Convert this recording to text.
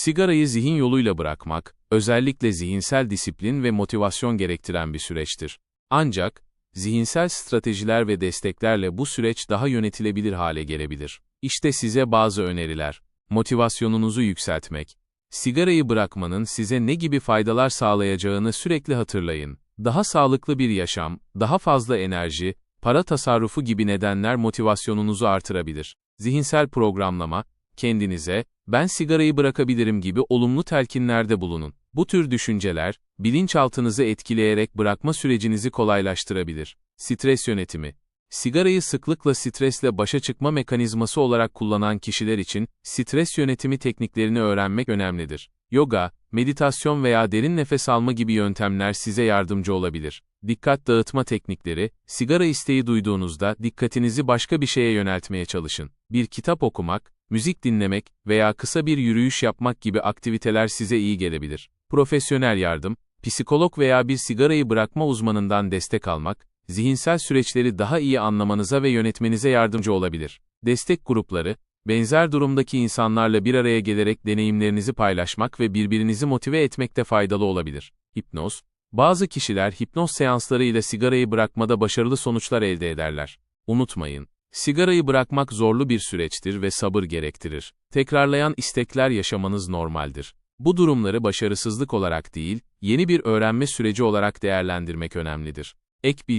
Sigarayı zihin yoluyla bırakmak, özellikle zihinsel disiplin ve motivasyon gerektiren bir süreçtir. Ancak, zihinsel stratejiler ve desteklerle bu süreç daha yönetilebilir hale gelebilir. İşte size bazı öneriler. Motivasyonunuzu yükseltmek. Sigarayı bırakmanın size ne gibi faydalar sağlayacağını sürekli hatırlayın. Daha sağlıklı bir yaşam, daha fazla enerji, para tasarrufu gibi nedenler motivasyonunuzu artırabilir. Zihinsel programlama, kendinize, ben sigarayı bırakabilirim gibi olumlu telkinlerde bulunun. Bu tür düşünceler, bilinçaltınızı etkileyerek bırakma sürecinizi kolaylaştırabilir. Stres yönetimi. Sigarayı sıklıkla stresle başa çıkma mekanizması olarak kullanan kişiler için stres yönetimi tekniklerini öğrenmek önemlidir. Yoga, meditasyon veya derin nefes alma gibi yöntemler size yardımcı olabilir. Dikkat dağıtma teknikleri, sigara isteği duyduğunuzda dikkatinizi başka bir şeye yöneltmeye çalışın. Bir kitap okumak, müzik dinlemek veya kısa bir yürüyüş yapmak gibi aktiviteler size iyi gelebilir. Profesyonel yardım, psikolog veya bir sigarayı bırakma uzmanından destek almak, zihinsel süreçleri daha iyi anlamanıza ve yönetmenize yardımcı olabilir. Destek grupları, benzer durumdaki insanlarla bir araya gelerek deneyimlerinizi paylaşmak ve birbirinizi motive etmekte faydalı olabilir. Hipnoz, bazı kişiler hipnoz seanslarıyla sigarayı bırakmada başarılı sonuçlar elde ederler. Unutmayın, sigarayı bırakmak zorlu bir süreçtir ve sabır gerektirir. Tekrarlayan istekler yaşamanız normaldir. Bu durumları başarısızlık olarak değil, yeni bir öğrenme süreci olarak değerlendirmek önemlidir. Ek bilgi